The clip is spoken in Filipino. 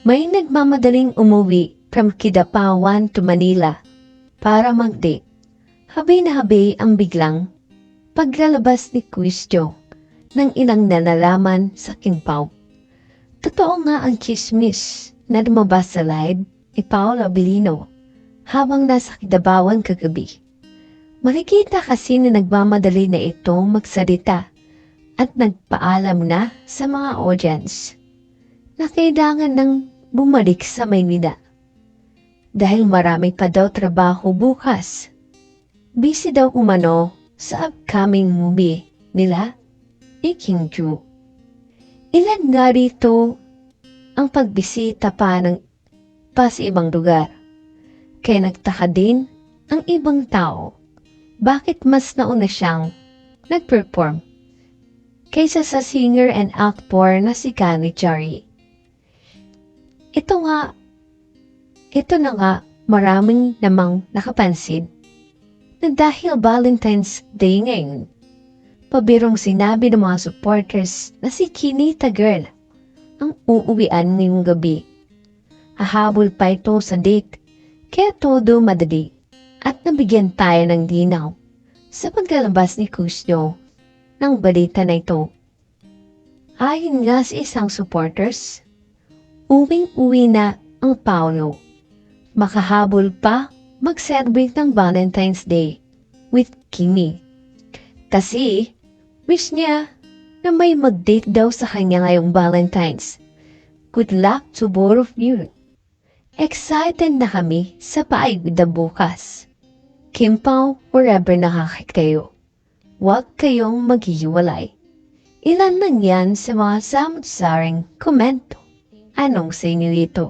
May nagmamadaling umuwi from Kidapawan to Manila para mag-date. Habay na habay ang biglang paglalabas ni Quistyo ng ilang nalalaman sa Kingpaw. Totoo nga ang chismis na lumabas sa live ni Paolo Abilino habang nasa Kidabawan kagabi. Makikita kasi na nagmamadali na ito magsalita at nagpaalam na sa mga audience na kailangan ng bumalik sa Maynila. Dahil marami pa daw trabaho bukas. Busy daw umano sa upcoming movie nila ni King Ju. Ilan nga rito ang pagbisita pa ng pa sa ibang lugar. Kaya nagtaka din ang ibang tao bakit mas nauna siyang nag-perform kaysa sa singer and actor na si Kani Chari. Ito nga, ito na nga maraming namang nakapansin na dahil Valentine's Day ngayon, pabirong sinabi ng mga supporters na si Kinita Girl ang uuwian ngayong gabi. Hahabol pa ito sa date, kaya todo madali at nabigyan tayo ng dinaw sa paglalabas ni Kusyo ng balita na ito. Ayon nga sa isang supporters, uwing-uwi na ang Paolo. Makahabol pa mag-celebrate ng Valentine's Day with Kimi. Kasi wish niya na may mag-date daw sa kanya ngayong Valentine's. Good luck to both of you. Excited na kami sa paigda bukas. Kimpaw, wherever nakakit kayo. Huwag kayong maghihiwalay. Ilan lang yan sa mga samot-saring komento. Anong sa inyo ito?